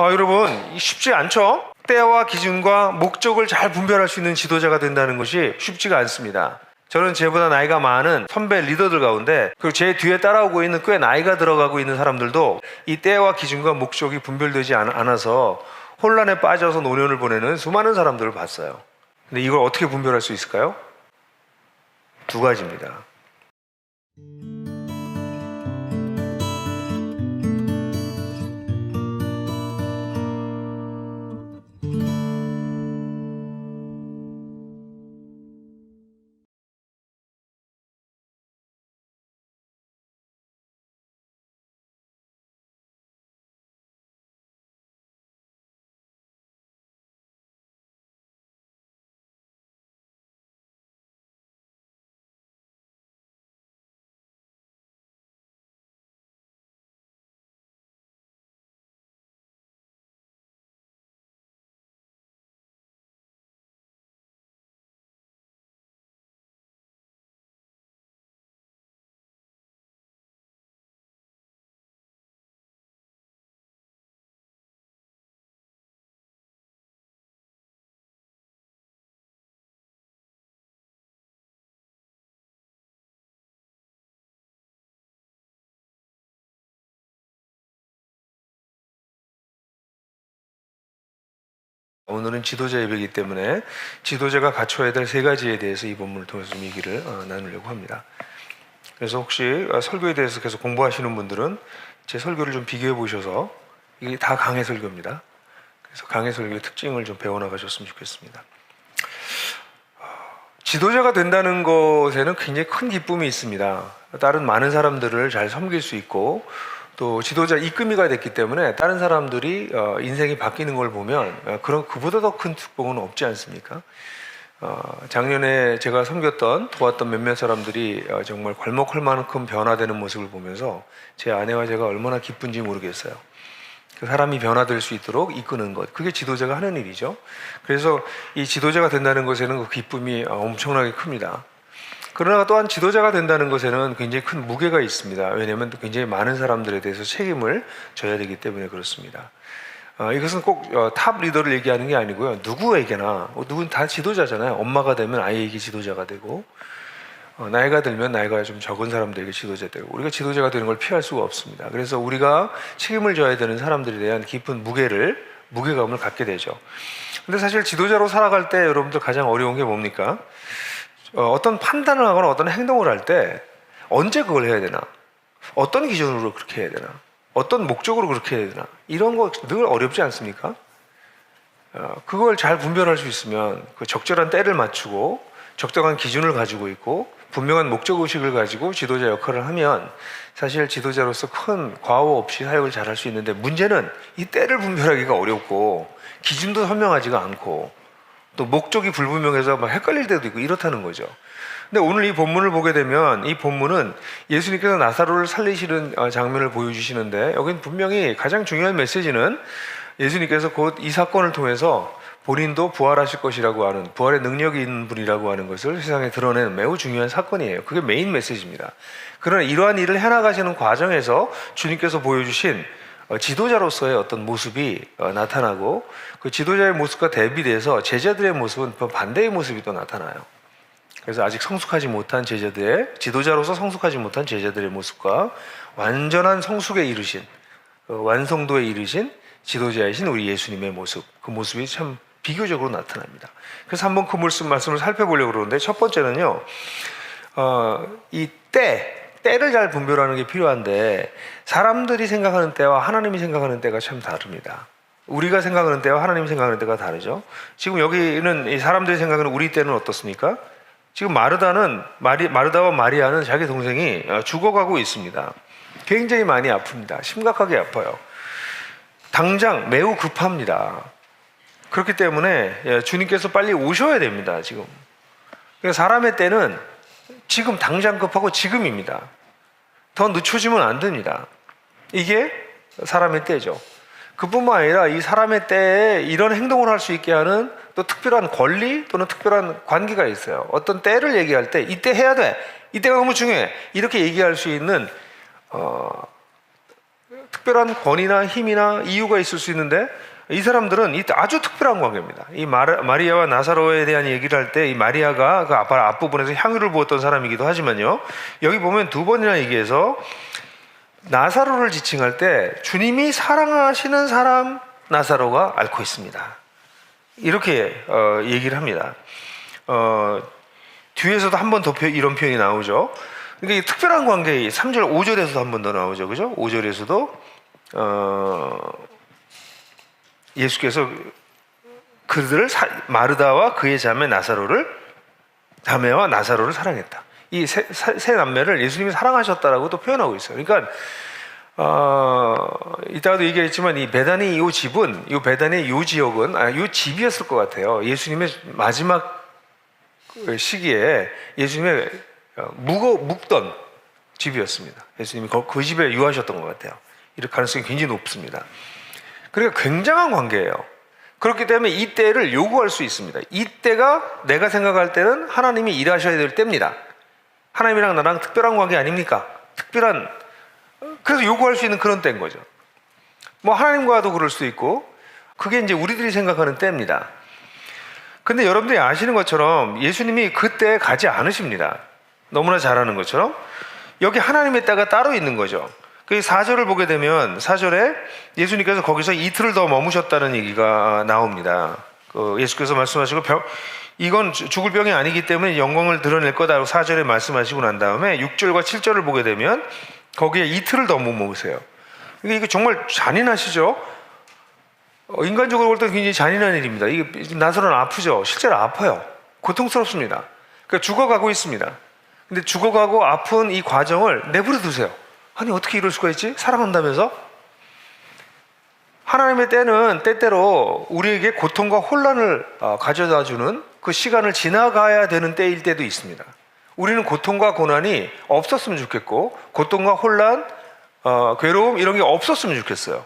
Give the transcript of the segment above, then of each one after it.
아, 여러분 이 쉽지 않죠? 때와 기준과 목적을 잘 분별할 수 있는 지도자가 된다는 것이 쉽지가 않습니다. 저는 제보다 나이가 많은 선배 리더들 가운데 그리고 제 뒤에 따라오고 있는 꽤 나이가 들어가고 있는 사람들도 이 때와 기준과 목적이 분별되지 않- 않아서 혼란에 빠져서 노년을 보내는 수많은 사람들을 봤어요. 근데 이걸 어떻게 분별할 수 있을까요? 두 가지입니다. 오늘은 지도자 예배이기 때문에 지도자가 갖춰야 될 세 가지에 대해서 이 본문을 통해서 좀 얘기를 어, 나누려고 합니다. 그래서 혹시 어, 설교에 대해서 계속 공부하시는 분들은 제 설교를 좀 비교해 보셔서 이게 다 강해 설교입니다. 그래서 강해 설교의 특징을 좀 배워나가셨으면 좋겠습니다. 어, 지도자가 된다는 것에는 굉장히 큰 기쁨이 있습니다. 다른 많은 사람들을 잘 섬길 수 있고 또 지도자 이끌미가 됐기 때문에 다른 사람들이 어, 인생이 바뀌는 걸 보면 어, 그런 그보다 더 큰 축복은 없지 않습니까? 어, 작년에 제가 섬겼던 도왔던 몇몇 사람들이 어, 정말 괄목할 만큼 변화되는 모습을 보면서 제 아내와 제가 얼마나 기쁜지 모르겠어요. 그 사람이 변화될 수 있도록 이끄는 것 그게 지도자가 하는 일이죠. 그래서 이 지도자가 된다는 것에는 그 기쁨이 어, 엄청나게 큽니다. 그러나 또한 지도자가 된다는 것에는 굉장히 큰 무게가 있습니다. 왜냐하면 굉장히 많은 사람들에 대해서 책임을 져야 되기 때문에 그렇습니다. 어, 이것은 꼭 어, 탑 리더를 얘기하는 게 아니고요. 누구에게나 어, 누군 다 지도자잖아요. 엄마가 되면 아이에게 지도자가 되고 어, 나이가 들면 나이가 좀 적은 사람들에게 지도자 되고 우리가 지도자가 되는 걸 피할 수가 없습니다. 그래서 우리가 책임을 져야 되는 사람들에 대한 깊은 무게를 무게감을 갖게 되죠. 근데 사실 지도자로 살아갈 때 여러분들 가장 어려운 게 뭡니까? 어, 어떤 판단을 하거나 어떤 행동을 할 때 언제 그걸 해야 되나? 어떤 기준으로 그렇게 해야 되나? 어떤 목적으로 그렇게 해야 되나? 이런 거 늘 어렵지 않습니까? 어, 그걸 잘 분별할 수 있으면 그 적절한 때를 맞추고 적당한 기준을 가지고 있고 분명한 목적 의식을 가지고 지도자 역할을 하면 사실 지도자로서 큰 과오 없이 사역을 잘할 수 있는데 문제는 이 때를 분별하기가 어렵고 기준도 선명하지가 않고 또 목적이 불분명해서 막 헷갈릴 때도 있고 이렇다는 거죠. 근데 오늘 이 본문을 보게 되면 이 본문은 예수님께서 나사로를 살리시는 어, 장면을 보여주시는데 여기는 분명히 가장 중요한 메시지는 예수님께서 곧 이 사건을 통해서 본인도 부활하실 것이라고 하는 부활의 능력이 있는 분이라고 하는 것을 세상에 드러내는 매우 중요한 사건이에요. 그게 메인 메시지입니다. 그러나 이러한 일을 해나가시는 과정에서 주님께서 보여주신 어, 지도자로서의 어떤 모습이 어, 나타나고 그 지도자의 모습과 대비돼서 제자들의 모습은 또 반대의 모습이 또 나타나요. 그래서 아직 성숙하지 못한 제자들의 지도자로서 성숙하지 못한 제자들의 모습과 완전한 성숙에 이르신 어, 완성도에 이르신 지도자이신 우리 예수님의 모습 그 모습이 참 비교적으로 나타납니다. 그래서 한번 그 말씀 말씀을 살펴보려고 그러는데 첫 번째는요. 어, 이 때, 때를 잘 분별하는 게 필요한데 사람들이 생각하는 때와 하나님이 생각하는 때가 참 다릅니다. 우리가 생각하는 때와 하나님이 생각하는 때가 다르죠. 지금 여기는 이 사람들이 생각하는 우리 때는 어떻습니까? 지금 마르다는 마리, 마르다와 마리아는 자기 동생이 어, 죽어가고 있습니다. 굉장히 많이 아픕니다. 심각하게 아파요. 당장 매우 급합니다. 그렇기 때문에 예, 주님께서 빨리 오셔야 됩니다. 지금 그러니까 사람의 때는 지금 당장 급하고 지금입니다. 더 늦춰지면 안 됩니다. 이게 사람의 때죠. 그뿐만 아니라 이 사람의 때에 이런 행동을 할 수 있게 하는 또 특별한 권리 또는 특별한 관계가 있어요. 어떤 때를 얘기할 때 이때 해야 돼. 이때가 너무 중요해. 이렇게 얘기할 수 있는 어, 특별한 권위나 힘이나 이유가 있을 수 있는데 이 사람들은 이 아주 특별한 관계입니다. 이 마리아와 나사로에 대한 얘기를 할 때 이 마리아가 그 앞, 앞부분에서 향유를 부었던 사람이기도 하지만요. 여기 보면 두 번이나 얘기해서 나사로를 지칭할 때 주님이 사랑하시는 사람 나사로가 앓고 있습니다. 이렇게 어, 얘기를 합니다. 어, 뒤에서도 한 번 더 이런 표현이 나오죠. 그러니까 이 특별한 관계, 3절, 5절에서도 한 번 더 나오죠. 그죠? 5절에서도, 어, 예수께서 그들을 사- 마르다와 그의 자매 나사로를 자매와 나사로를 사랑했다. 이 세, 남매를 예수님이 사랑하셨다라고 또 표현하고 있어요. 그러니까 어, 이따가도 얘기했지만 이 베단이 이 집은 이 베단의 이 지역은 아, 이 집이었을 것 같아요. 예수님의 마지막 그 시기에 예수님의 어, 묵어 묵던 집이었습니다. 예수님이 그, 그 집에 유하셨던 것 같아요. 이럴 가능성이 굉장히 높습니다. 그러니까 굉장한 관계예요. 그렇기 때문에 이 때를 요구할 수 있습니다. 이 때가 내가 생각할 때는 하나님이 일하셔야 될 때입니다. 하나님이랑 나랑 특별한 관계 아닙니까? 특별한 그래서 요구할 수 있는 그런 때인 거죠. 뭐 하나님과도 그럴 수 있고 그게 이제 우리들이 생각하는 때입니다. 근데 여러분들이 아시는 것처럼 예수님이 그때 가지 않으십니다. 너무나 잘 아는 것처럼 여기 하나님의 때가 따로 있는 거죠. 그 4절을 보게 되면 4절에 예수님께서 거기서 이틀을 더 머무셨다는 얘기가 나옵니다. 그 예수께서 말씀하시고 병, 이건 주- 죽을 병이 아니기 때문에 영광을 드러낼 거다라고 4절에 말씀하시고 난 다음에 6절과 7절을 보게 되면 거기에 이틀을 더 머무세요. 이게 이게 정말 잔인하시죠? 어, 인간적으로 볼 때 굉장히 잔인한 일입니다. 이게 나서는 아프죠. 실제로 아파요. 고통스럽습니다. 그러니까 죽어가고 있습니다. 근데 죽어가고 아픈 이 과정을 내버려 두세요. 아니 어떻게 이럴 수가 있지? 사랑한다면서? 하나님의 때는 때때로 우리에게 고통과 혼란을 어, 가져다 주는 그 시간을 지나가야 되는 때일 때도 있습니다. 우리는 고통과 고난이 없었으면 좋겠고 고통과 혼란, 어, 괴로움 이런 게 없었으면 좋겠어요.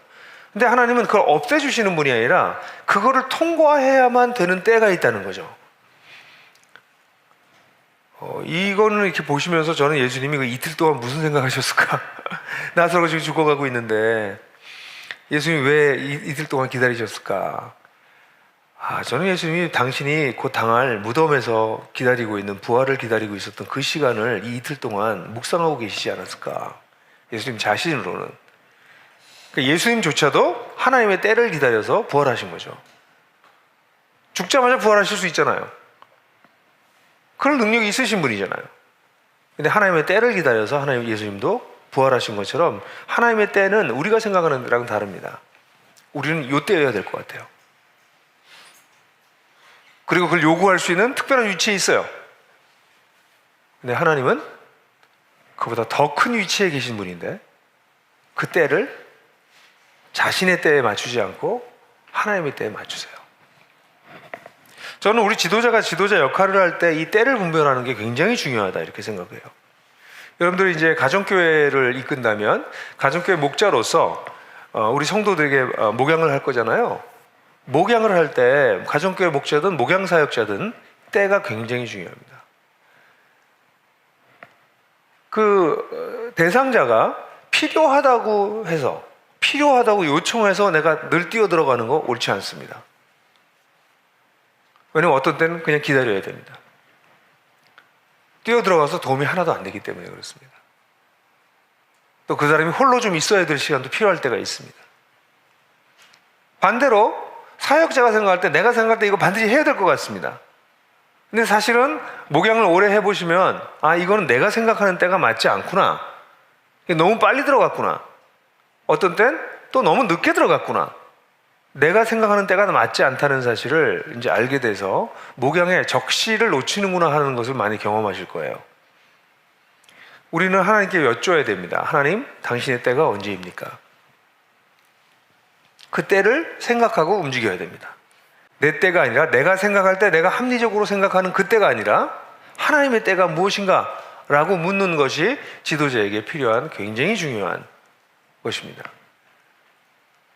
근데 하나님은 그걸 없애주시는 분이 아니라 그거를 통과해야만 되는 때가 있다는 거죠. 어, 이거는 이렇게 보시면서 저는 예수님이 그 이틀 동안 무슨 생각하셨을까? 나사로가 지금 죽어가고 있는데 예수님이 왜 이, 이틀 동안 기다리셨을까? 아, 저는 예수님이 당신이 곧 당할 무덤에서 기다리고 있는 부활을 기다리고 있었던 그 시간을 이 이틀 동안 묵상하고 계시지 않았을까? 예수님 자신으로는. 그러니까 예수님조차도 하나님의 때를 기다려서 부활하신 거죠. 죽자마자 부활하실 수 있잖아요. 그런 능력이 있으신 분이잖아요. 근데 하나님의 때를 기다려서 하나님 예수님도 부활하신 것처럼 하나님의 때는 우리가 생각하는 때랑은 다릅니다. 우리는 요 때여야 될 것 같아요. 그리고 그걸 요구할 수 있는 특별한 위치에 있어요. 근데 하나님은 그보다 더 큰 위치에 계신 분인데 그 때를 자신의 때에 맞추지 않고 하나님의 때에 맞추세요. 저는 우리 지도자가 지도자 역할을 할 때 이 때를 분별하는 게 굉장히 중요하다 이렇게 생각해요. 여러분들이 이제 가정교회를 이끈다면 가정교회 목자로서 어, 우리 성도들에게 어, 목양을 할 거잖아요. 목양을 할 때 가정교회 목자든 목양 사역자든 때가 굉장히 중요합니다. 그 어, 대상자가 필요하다고 해서 필요하다고 요청해서 내가 늘 뛰어 들어가는 거 옳지 않습니다. 왜냐면 어떤 때는 그냥 기다려야 됩니다. 뛰어 들어가서 도움이 하나도 안 되기 때문에 그렇습니다. 또 그 사람이 홀로 좀 있어야 될 시간도 필요할 때가 있습니다. 반대로 사역자가 생각할 때 내가 생각할 때 이거 반드시 해야 될 것 같습니다. 근데 사실은 목양을 오래 해보시면 아 이거는 내가 생각하는 때가 맞지 않구나. 너무 빨리 들어갔구나. 어떤 땐 또 너무 늦게 들어갔구나. 내가 생각하는 때가 맞지 않다는 사실을 이제 알게 돼서 목양의 적시를 놓치는구나 하는 것을 많이 경험하실 거예요. 우리는 하나님께 여쭤야 됩니다. 하나님, 당신의 때가 언제입니까? 그 때를 생각하고 움직여야 됩니다. 내 때가 아니라 내가 생각할 때 내가 합리적으로 생각하는 그 때가 아니라 하나님의 때가 무엇인가? 라고 묻는 것이 지도자에게 필요한 굉장히 중요한 것입니다.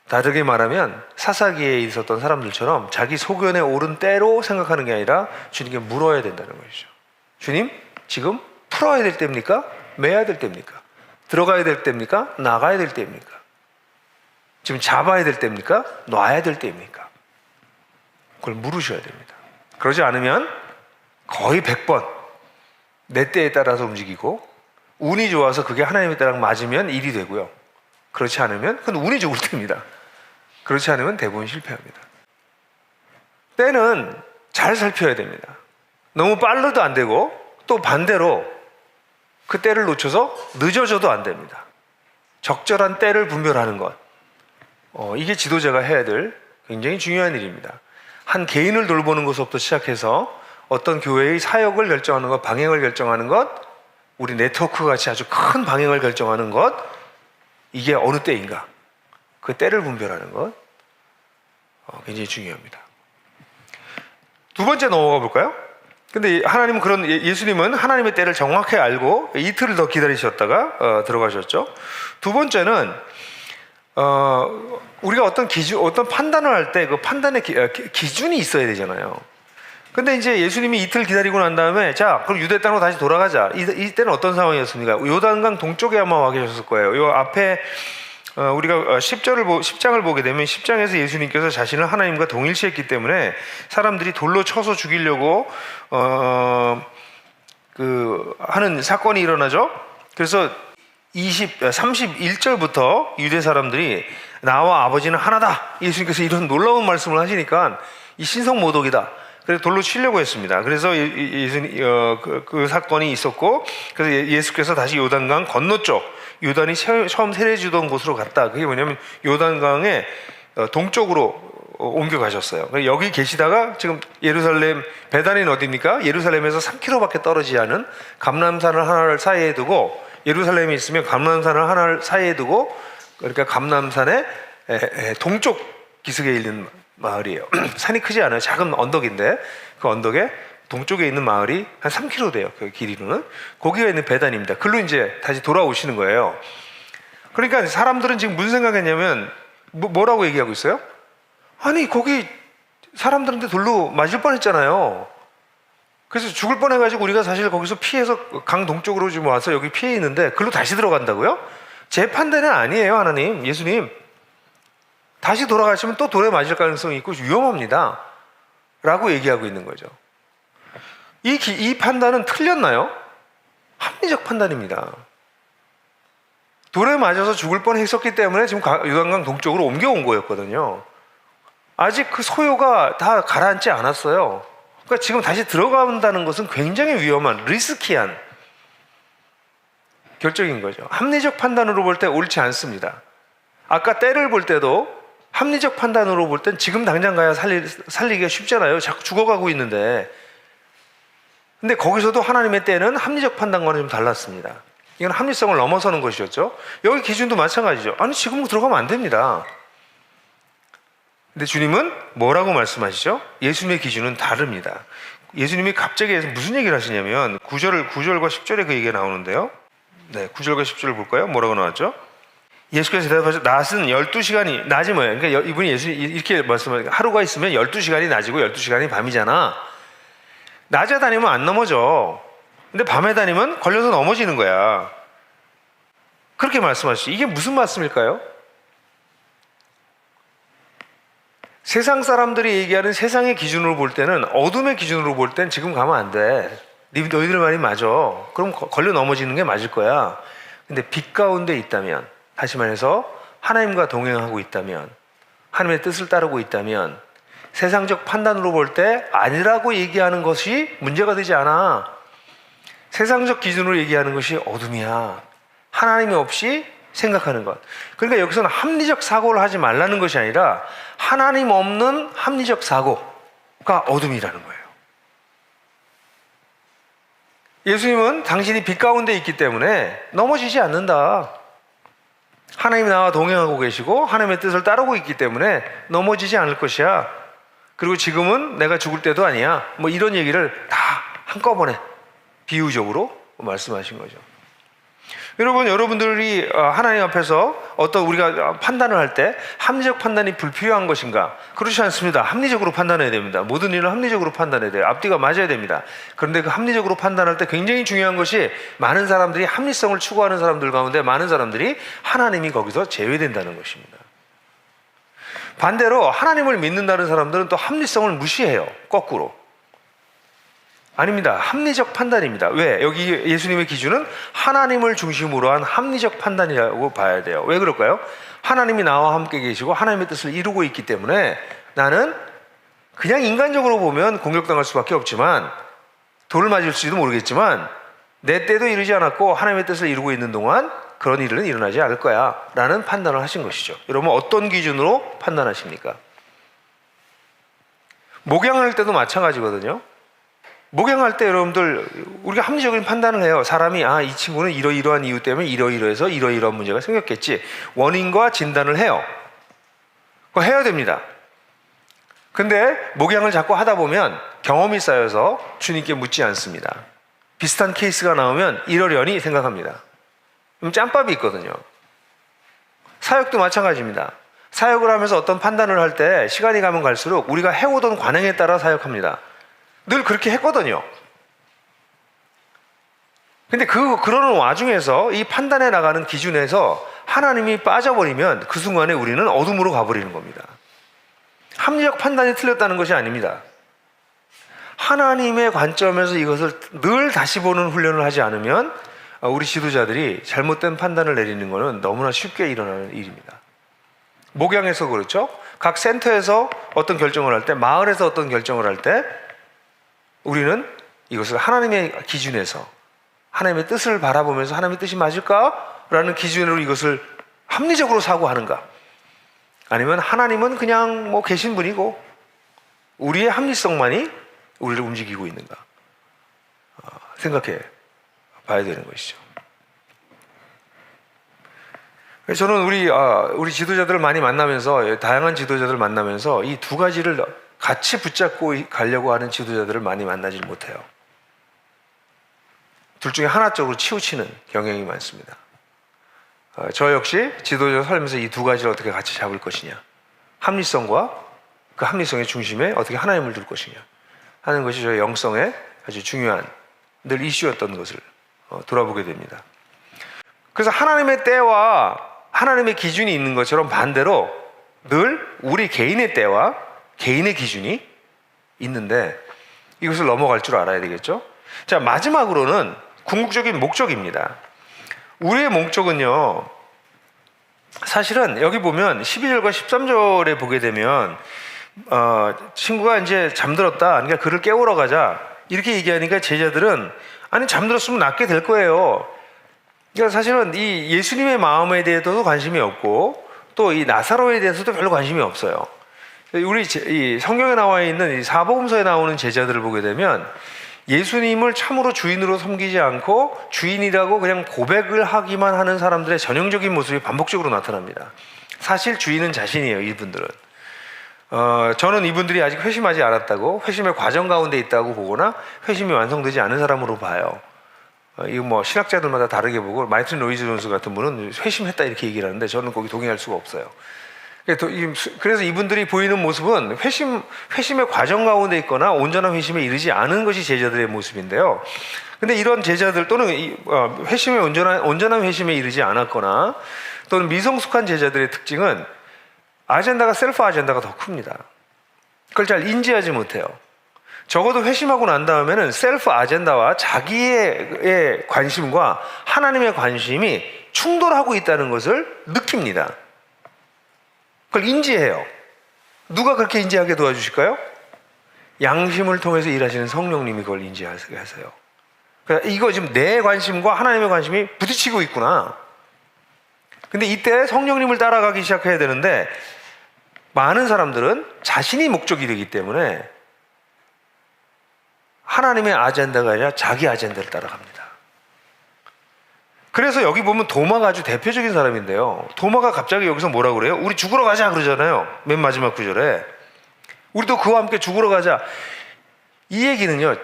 다르게 말하면 사사기에 있었던 사람들처럼 자기 소견에 옳은 때로 생각하는 게 아니라 주님께 물어야 된다는 것이죠. 주님, 지금 풀어야 될 때입니까? 매야 될 때입니까? 들어가야 될 때입니까? 나가야 될 때입니까? 지금 잡아야 될 때입니까? 놔야 될 때입니까? 그걸 물으셔야 됩니다. 그러지 않으면 거의 100번 내 때에 따라서 움직이고 운이 좋아서 그게 하나님의 때랑 맞으면 일이 되고요. 그렇지 않으면 그건 운이 좋을 때입니다. 그렇지 않으면 대부분 실패합니다. 때는 잘 살펴야 됩니다. 너무 빨라도 안 되고 또 반대로 그 때를 놓쳐서 늦어져도 안 됩니다. 적절한 때를 분별하는 것. 어, 이게 지도자가 해야 될 굉장히 중요한 일입니다. 한 개인을 돌보는 것부터 시작해서 어떤 교회의 사역을 결정하는 것, 방향을 결정하는 것, 우리 네트워크 같이 아주 큰 방향을 결정하는 것, 이게 어느 때인가? 그 때를 분별하는 것, 어, 굉장히 중요합니다. 두 번째 넘어가 볼까요? 근데 하나님은 그런 예- 예수님은 하나님의 때를 정확히 알고 이틀을 더 기다리셨다가 어, 들어가셨죠. 두 번째는 어, 우리가 어떤 기준, 어떤 판단을 할 때 그 판단의 기, 어, 기- 기준이 있어야 되잖아요. 근데 이제 예수님이 이틀 기다리고 난 다음에 자, 그럼 유대 땅으로 다시 돌아가자. 이, 이때는 어떤 상황이었습니까? 요단강 동쪽에 아마 와 계셨을 거예요. 요 앞에 어, 우리가 10절을 보, 10장을 보게 되면 10장에서 예수님께서 자신을 하나님과 동일시했기 때문에 사람들이 돌로 쳐서 죽이려고 어, 그 하는 사건이 일어나죠. 그래서 20, 31절부터 유대 사람들이 나와 아버지는 하나다. 예수님께서 이런 놀라운 말씀을 하시니까 이 신성 모독이다. 그래서 돌로 치려고 했습니다. 그래서 예- 예- 예수님 어, 그, 그 사건이 있었고 그래서 예- 예수께서 다시 요단강 건너쪽 요단이 처- 처음 세례 주던 곳으로 갔다. 그게 뭐냐면 요단강의 어, 동쪽으로 어, 옮겨가셨어요. 여기 계시다가 지금 예루살렘 배단인 어디입니까? 예루살렘에서 3km밖에 떨어지지 않은 감남산을 하나를 사이에 두고 예루살렘에 있으면 감남산을 하나를 사이에 두고 그러니까 에, 동쪽 기슭에 있는 마을이에요. 산이 크지 않아요. 작은 언덕인데 그 언덕에 동쪽에 있는 마을이 한 3km 돼요. 그 길이로는 거기가 있는 배단입니다. 글로 이제 다시 돌아오시는 거예요. 그러니까 사람들은 지금 무슨 생각했냐면 뭐, 뭐라고 얘기하고 있어요? 아니 거기 사람들한테 돌로 맞을 뻔 했잖아요. 그래서 죽을 뻔 해가지고 우리가 사실 거기서 피해서 강 동쪽으로 지금 와서 여기 피해 있는데 글로 다시 들어간다고요? 제 판단은 아니에요, 하나님, 예수님. 다시 돌아가시면 또 돌에 맞을 가능성이 있고 위험합니다. 라고 얘기하고 있는 거죠. 이, 기- 이 판단은 틀렸나요? 합리적 판단입니다. 돌에 맞아서 죽을 뻔 했었기 때문에 지금 가- 요단강 동쪽으로 옮겨온 거였거든요. 아직 그 소요가 다 가라앉지 않았어요. 그러니까 지금 다시 들어간다는 것은 굉장히 위험한, 리스키한 결정인 거죠. 합리적 판단으로 볼 때 옳지 않습니다. 아까 때를 볼 때도 합리적 판단으로 볼 땐 지금 당장 가야 살리, 살리기가 쉽잖아요. 자꾸 죽어가고 있는데. 근데 거기서도 하나님의 때는 합리적 판단과는 좀 달랐습니다. 이건 합리성을 넘어서는 것이었죠. 여기 기준도 마찬가지죠. 아니, 지금 들어가면 안 됩니다. 근데 주님은 뭐라고 말씀하시죠? 예수님의 기준은 다릅니다. 예수님이 갑자기 무슨 얘기를 하시냐면 9절, 9절과 10절에 그 얘기가 나오는데요. 네, 9절과 10절을 볼까요? 뭐라고 나왔죠? 예수께서 대답하셔 낮은 12시간이 낮이 뭐예요? 그러니까 여- 이분이 예수 이렇게 말씀하니까 하루가 있으면 12시간이 낮이고 12시간이 밤이잖아. 낮에 다니면 안 넘어져. 근데 밤에 다니면 걸려서 넘어지는 거야. 그렇게 말씀하시죠. 이게 무슨 말씀일까요? 세상 사람들이 얘기하는 세상의 기준으로 볼 때는 어둠의 기준으로 볼 땐 지금 가면 안 돼. 네- 너희들 말이 맞아. 그럼 거- 걸려 넘어지는 게 맞을 거야. 근데 빛 가운데 있다면, 다시 말해서 하나님과 동행하고 있다면, 하나님의 뜻을 따르고 있다면, 세상적 판단으로 볼 때 아니라고 얘기하는 것이 문제가 되지 않아. 세상적 기준으로 얘기하는 것이 어둠이야. 하나님이 없이 생각하는 것. 그러니까 여기서는 합리적 사고를 하지 말라는 것이 아니라 하나님 없는 합리적 사고가 어둠이라는 거예요. 예수님은 당신이 빛 가운데 있기 때문에 넘어지지 않는다. 하나님이 나와 동행하고 계시고 하나님의 뜻을 따르고 있기 때문에 넘어지지 않을 것이야. 그리고 지금은 내가 죽을 때도 아니야. 뭐 이런 얘기를 다 한꺼번에 비유적으로 말씀하신 거죠. 여러분, 여러분들이 어, 하나님 앞에서 어떤 우리가 판단을 할 때 합리적 판단이 불필요한 것인가? 그렇지 않습니다. 합리적으로 판단해야 됩니다. 모든 일을 합리적으로 판단해야 돼요. 앞뒤가 맞아야 됩니다. 그런데 그 합리적으로 판단할 때 굉장히 중요한 것이 많은 사람들이 합리성을 추구하는 사람들 가운데 많은 사람들이 하나님이 거기서 제외된다는 것입니다. 반대로 하나님을 믿는다는 사람들은 또 합리성을 무시해요. 거꾸로. 아닙니다. 합리적 판단입니다. 왜? 여기 예수님의 기준은 하나님을 중심으로 한 합리적 판단이라고 봐야 돼요. 왜 그럴까요? 하나님이 나와 함께 계시고 하나님의 뜻을 이루고 있기 때문에 나는 그냥 인간적으로 보면 공격당할 수밖에 없지만 돌을 맞을지도 모르겠지만 내 때도 이르지 않았고 하나님의 뜻을 이루고 있는 동안 그런 일은 일어나지 않을 거야 라는 판단을 하신 것이죠. 여러분 어떤 기준으로 판단하십니까? 목양할 때도 마찬가지거든요. 목양할 때 여러분들 우리가 합리적인 판단을 해요. 사람이 아 이 친구는 이러이러한 이유 때문에 이러이러해서 이러이러한 문제가 생겼겠지. 원인과 진단을 해요. 그거 해야 됩니다. 근데 목양을 자꾸 하다 보면 경험이 쌓여서 주님께 묻지 않습니다. 비슷한 케이스가 나오면 이러려니 생각합니다. 그럼 짬밥이 있거든요. 사역도 마찬가지입니다. 사역을 하면서 어떤 판단을 할 때 시간이 가면 갈수록 우리가 해오던 관행에 따라 사역합니다. 늘 그렇게 했거든요. 근데 그, 그러는 와중에서 이 판단해 나가는 기준에서 하나님이 빠져버리면 그 순간에 우리는 어둠으로 가버리는 겁니다. 합리적 판단이 틀렸다는 것이 아닙니다. 하나님의 관점에서 이것을 늘 다시 보는 훈련을 하지 않으면 우리 지도자들이 잘못된 판단을 내리는 것은 너무나 쉽게 일어나는 일입니다. 목양에서 그렇죠. 각 센터에서 어떤 결정을 할 때, 마을에서 어떤 결정을 할 때, 우리는 이것을 하나님의 기준에서 하나님의 뜻을 바라보면서 하나님의 뜻이 맞을까? 라는 기준으로 이것을 합리적으로 사고하는가? 아니면 하나님은 그냥 뭐 계신 분이고 우리의 합리성만이 우리를 움직이고 있는가? 어, 생각해 봐야 되는 것이죠. 저는 우리 아, 우리 지도자들을 많이 만나면서 다양한 지도자들을 만나면서 이 두 가지를 같이 붙잡고 가려고 하는 지도자들을 많이 만나질 못해요. 둘 중에 하나 쪽으로 치우치는 경향이 많습니다. 어, 저 역시 지도자 살면서 이 두 가지를 어떻게 같이 잡을 것이냐. 합리성과 그 합리성의 중심에 어떻게 하나님을 둘 것이냐 하는 것이 저의 영성에 아주 중요한 늘 이슈였던 것을 어, 돌아보게 됩니다. 그래서 하나님의 때와 하나님의 기준이 있는 것처럼 반대로 늘 우리 개인의 때와 개인의 기준이 있는데 이것을 넘어갈 줄 알아야 되겠죠? 자, 마지막으로는 궁극적인 목적입니다. 우리의 목적은요, 사실은 여기 보면 12절과 13절에 보게 되면, 어, 친구가 이제 잠들었다. 그러니까 그를 깨우러 가자. 이렇게 얘기하니까 제자들은, 아니, 잠들었으면 낫게 될 거예요. 그러니까 사실은 이 예수님의 마음에 대해서도 관심이 없고, 또 이 나사로에 대해서도 별로 관심이 없어요. 우리 이 성경에 나와 있는 이 사복음서에 나오는 제자들을 보게 되면 예수님을 참으로 주인으로 섬기지 않고 주인이라고 그냥 고백을 하기만 하는 사람들의 전형적인 모습이 반복적으로 나타납니다. 사실 주인은 자신이에요, 이분들은. 어, 저는 이분들이 아직 회심하지 않았다고 회심의 과정 가운데 있다고 보거나 회심이 완성되지 않은 사람으로 봐요. 어, 이거 뭐 신학자들마다 다르게 보고 마이튼 로이즈 존스 같은 분은 회심했다 이렇게 얘기를 하는데 저는 거기 동의할 수가 없어요. 그래서 이분들이 보이는 모습은 회심, 회심의 과정 가운데 있거나 온전한 회심에 이르지 않은 것이 제자들의 모습인데요. 근데 이런 제자들 또는 어, 회심의 온전한, 온전한 회심에 이르지 않았거나 또는 미성숙한 제자들의 특징은 아젠다가 셀프 아젠다가 더 큽니다. 그걸 잘 인지하지 못해요. 적어도 회심하고 난 다음에는 셀프 아젠다와 자기의 관심과 하나님의 관심이 충돌하고 있다는 것을 느낍니다. 그걸 인지해요. 누가 그렇게 인지하게 도와주실까요? 양심을 통해서 일하시는 성령님이 그걸 인지하게 하세요. 이거 지금 내 관심과 하나님의 관심이 부딪히고 있구나. 근데 이때 성령님을 따라가기 시작해야 되는데 많은 사람들은 자신이 목적이 되기 때문에 하나님의 아젠다가 아니라 자기 아젠다를 따라갑니다. 그래서 여기 보면 도마가 아주 대표적인 사람인데요. 도마가 갑자기 여기서 뭐라 그래요? 우리 죽으러 가자 그러잖아요. 맨 마지막 구절에. 우리도 그와 함께 죽으러 가자. 이 얘기는요.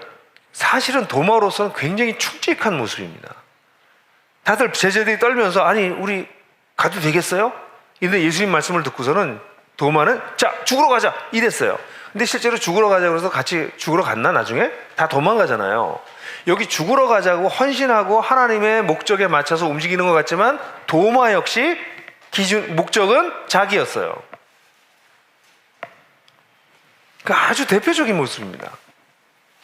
사실은 도마로서는 굉장히 충직한 모습입니다. 다들 제자들이 떨면서 아니 우리 가도 되겠어요? 근데 예수님 말씀을 듣고서는 도마는 자 죽으러 가자 이랬어요. 근데 실제로 죽으러 가자 그래서 같이 죽으러 갔나 나중에 다 도망가잖아요. 여기 죽으러 가자고 헌신하고 하나님의 목적에 맞춰서 움직이는 것 같지만 도마 역시 기준 목적은 자기였어요. 그 아주 대표적인 모습입니다.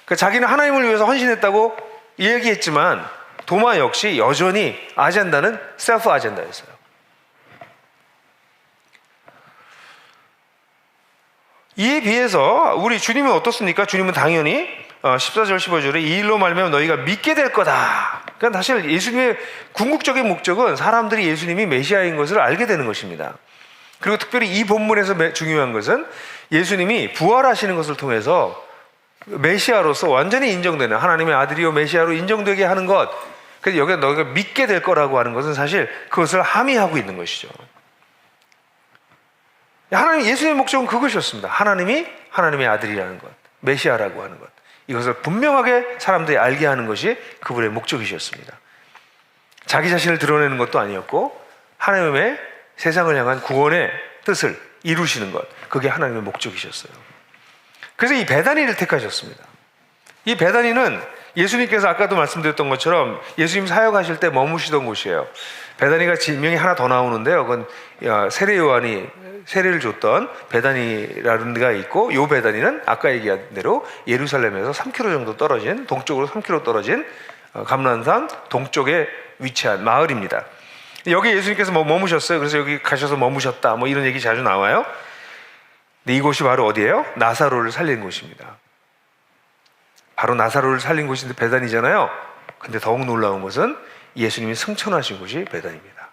그 자기는 하나님을 위해서 헌신했다고 얘기했지만 도마 역시 여전히 아젠다는 셀프 아젠다였어요. 이에 비해서 우리 주님은 어떻습니까? 주님은 당연히 어, 14절 15절에 이 일로 말하면 너희가 믿게 될 거다. 그러니까 사실 예수님의 궁극적인 목적은 사람들이 예수님이 메시아인 것을 알게 되는 것입니다. 그리고 특별히 이 본문에서 매- 중요한 것은 예수님이 부활하시는 것을 통해서 메시아로서 완전히 인정되는 하나님의 아들이요 메시아로 인정되게 하는 것. 그래서 여기 너희가 믿게 될 거라고 하는 것은 사실 그것을 함의하고 있는 것이죠. 하나님 예수님의 목적은 그것이었습니다. 하나님이 하나님의 아들이라는 것, 메시아라고 하는 것. 이것을 분명하게 사람들이 알게 하는 것이 그분의 목적이셨습니다. 자기 자신을 드러내는 것도 아니었고 하나님의 세상을 향한 구원의 뜻을 이루시는 것. 그게 하나님의 목적이셨어요. 그래서 이 베다니를 택하셨습니다. 이 베다니는 예수님께서 아까도 말씀드렸던 것처럼 예수님 사역하실 때 머무시던 곳이에요. 베다니가 지명이 하나 더 나오는데요. 그건 어, 세례 요한이 세례를 줬던 베다니라는 데가 있고 요 베다니는 아까 얘기한 대로 예루살렘에서 3km 정도 떨어진 동쪽으로 3km 떨어진 어, 감난산 동쪽에 위치한 마을입니다. 여기 예수님께서 뭐 머무셨어요. 그래서 여기 가셔서 머무셨다. 뭐 이런 얘기 자주 나와요. 근데 이곳이 바로 어디예요? 나사로를 살린 곳입니다. 바로 나사로를 살린 곳인데 베단이잖아요. 근데 더욱 놀라운 것은 예수님이 승천하신 곳이 베단입니다.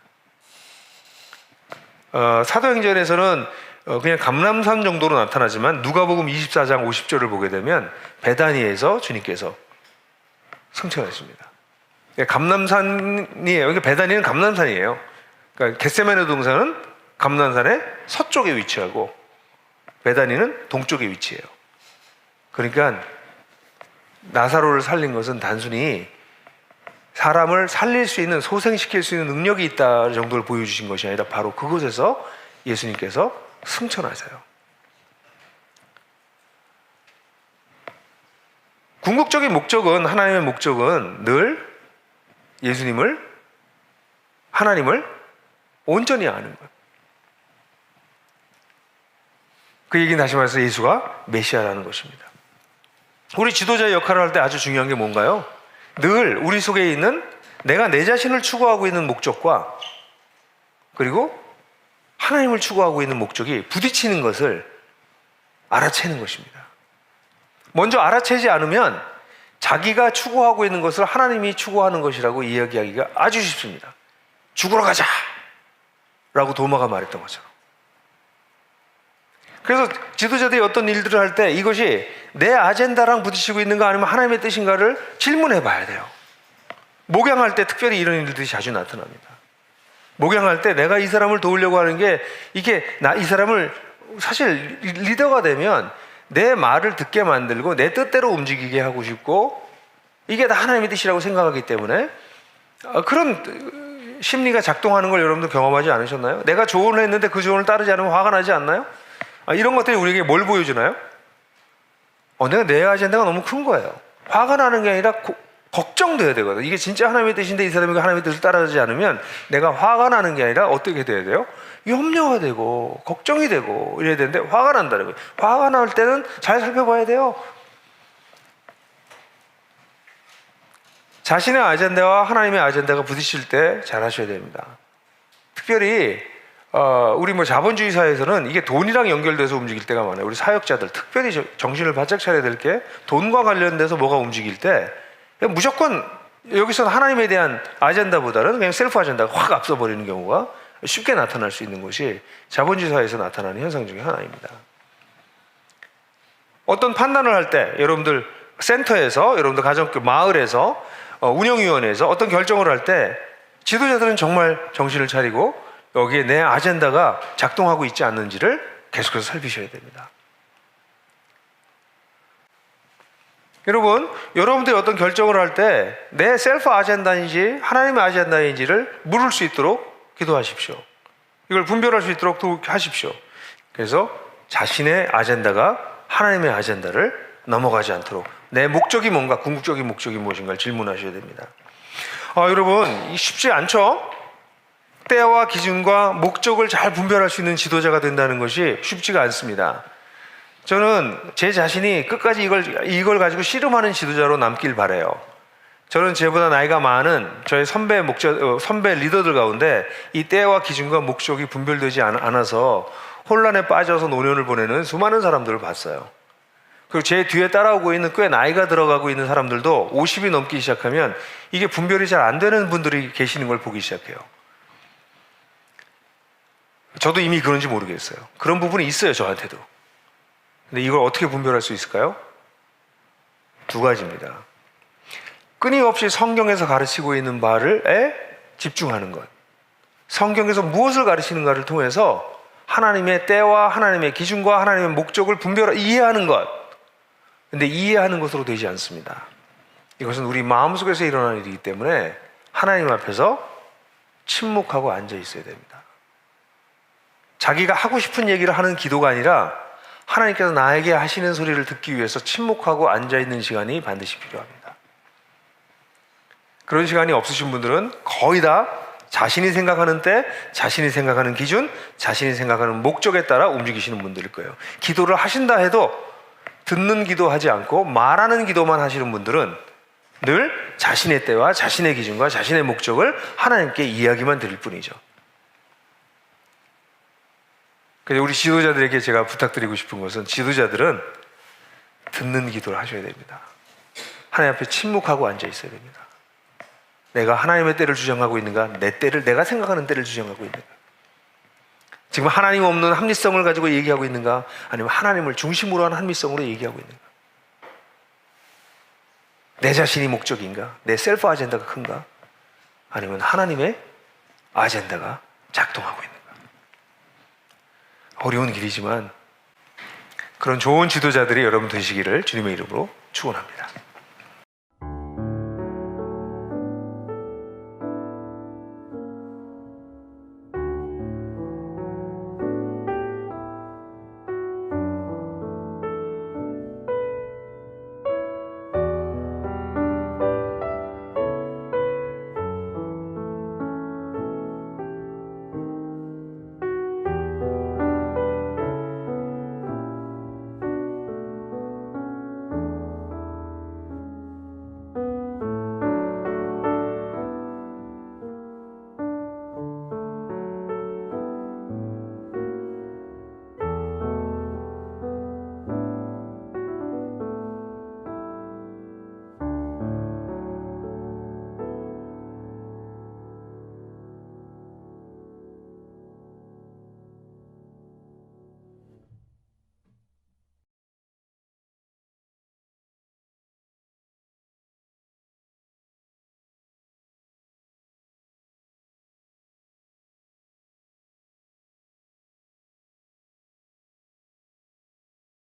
어, 사도행전에서는 어, 그냥 감람산 정도로 나타나지만 누가복음 24장 50절을 보게 되면 베다니에서 주님께서 승천하십니다. 예, 감남산이에요. 이게 베다니는 감남산이에요. 그러니까 겟세마네 동산은 감남산의 서쪽에 위치하고 베다니는 동쪽에 위치해요. 그러니까 나사로를 살린 것은 단순히 사람을 살릴 수 있는 소생시킬 수 있는 능력이 있다 정도를 보여주신 것이 아니라 바로 그곳에서 예수님께서 승천하세요. 궁극적인 목적은 하나님의 목적은 늘 예수님을 하나님을 온전히 아는 것. 그 얘기는 다시 말해서 예수가 메시아라는 것입니다. 우리 지도자의 역할을 할 때 아주 중요한 게 뭔가요? 늘 우리 속에 있는 내가 내 자신을 추구하고 있는 목적과 그리고 하나님을 추구하고 있는 목적이 부딪히는 것을 알아채는 것입니다. 먼저 알아채지 않으면 자기가 추구하고 있는 것을 하나님이 추구하는 것이라고 이야기하기가 아주 쉽습니다. 죽으러 가자! 라고 도마가 말했던 것처럼. 그래서 지도자들이 어떤 일들을 할 때 이것이 내 아젠다랑 부딪히고 있는가 아니면 하나님의 뜻인가를 질문해 봐야 돼요. 목양할 때 특별히 이런 일들이 자주 나타납니다. 목양할 때 내가 이 사람을 도우려고 하는 게 이게 나 이 사람을 사실 리더가 되면 내 말을 듣게 만들고 내 뜻대로 움직이게 하고 싶고 이게 다 하나님의 뜻이라고 생각하기 때문에 어, 그런 심리가 작동하는 걸 여러분들 경험하지 않으셨나요? 내가 조언을 했는데 그 조언을 따르지 않으면 화가 나지 않나요? 아, 이런 것들이 우리에게 뭘 보여주나요? 어, 내가 내 아젠다가 너무 큰 거예요. 화가 나는 게 아니라 고- 걱정돼야 되거든. 이게 진짜 하나님의 뜻인데 이 사람이 그 하나님의 뜻을 따라하지 않으면 내가 화가 나는 게 아니라 어떻게 돼야 돼요? 염려가 되고 걱정이 되고 이래야 되는데 화가 난다는 거예요. 화가 날 때는 잘 살펴봐야 돼요. 자신의 아젠다와 하나님의 아젠다가 부딪힐 때 잘 하셔야 됩니다. 특별히 어, 우리 뭐 자본주의 사회에서는 이게 돈이랑 연결돼서 움직일 때가 많아요. 우리 사역자들 특별히 저- 정신을 바짝 차려야 될 게 돈과 관련돼서 뭐가 움직일 때 무조건 여기서 하나님에 대한 아젠다보다는 그냥 셀프 아젠다가 확 앞서 버리는 경우가 쉽게 나타날 수 있는 것이 자본주의 사회에서 나타나는 현상 중에 하나입니다. 어떤 판단을 할 때 여러분들 센터에서 여러분들 가정교 마을에서 어, 운영위원회에서 어떤 결정을 할 때 지도자들은 정말 정신을 차리고 여기에 내 아젠다가 작동하고 있지 않는지를 계속해서 살피셔야 됩니다. 여러분, 여러분들이 어떤 결정을 할 때 내 셀프 아젠다인지 하나님의 아젠다인지를 물을 수 있도록 기도하십시오. 이걸 분별할 수 있도록 도- 하십시오. 그래서 자신의 아젠다가 하나님의 아젠다를 넘어가지 않도록 내 목적이 뭔가 궁극적인 목적이 무엇인가를 질문하셔야 됩니다. 아, 여러분, 이 쉽지 않죠? 때와 기준과 목적을 잘 분별할 수 있는 지도자가 된다는 것이 쉽지가 않습니다. 저는 제 자신이 끝까지 이걸 이걸 가지고 씨름하는 지도자로 남길 바래요. 저는 제보다 나이가 많은 저의 선배 목자 어, 선배 리더들 가운데 이 때와 기준과 목적이 분별되지 않- 않아서 혼란에 빠져서 노년을 보내는 수많은 사람들을 봤어요. 그리고 제 뒤에 따라오고 있는 꽤 나이가 들어가고 있는 사람들도 50이 넘기 시작하면 이게 분별이 잘 안 되는 분들이 계시는 걸 보기 시작해요. 저도 이미 그런지 모르겠어요. 그런 부분이 있어요, 저한테도. 근데 이걸 어떻게 분별할 수 있을까요? 두 가지입니다. 끊임없이 성경에서 가르치고 있는 바를에 집중하는 것. 성경에서 무엇을 가르치는가를 통해서 하나님의 때와 하나님의 기준과 하나님의 목적을 분별 이해하는 것. 근데 이해하는 것으로 되지 않습니다. 이것은 우리 마음속에서 일어나는 일이기 때문에 하나님 앞에서 침묵하고 앉아 있어야 됩니다. 자기가 하고 싶은 얘기를 하는 기도가 아니라 하나님께서 나에게 하시는 소리를 듣기 위해서 침묵하고 앉아 있는 시간이 반드시 필요합니다. 그런 시간이 없으신 분들은 거의 다 자신이 생각하는 때, 자신이 생각하는 기준, 자신이 생각하는 목적에 따라 움직이시는 분들일 거예요. 기도를 하신다 해도 듣는 기도하지 않고 말하는 기도만 하시는 분들은 늘 자신의 때와 자신의 기준과 자신의 목적을 하나님께 이야기만 드릴 뿐이죠. 근데 우리 지도자들에게 제가 부탁드리고 싶은 것은 지도자들은 듣는 기도를 하셔야 됩니다. 하나님 앞에 침묵하고 앉아 있어야 됩니다. 내가 하나님의 때를 주장하고 있는가? 내 때를 내가 생각하는 때를 주장하고 있는가? 지금 하나님 없는 합리성을 가지고 얘기하고 있는가? 아니면 하나님을 중심으로 한 합리성으로 얘기하고 있는가? 내 자신이 목적인가? 내 셀프 아젠다가 큰가? 아니면 하나님의 아젠다가 작동하고 있는가? 어려운 길이지만 그런 좋은 지도자들이 여러분 되시기를 주님의 이름으로 축원합니다.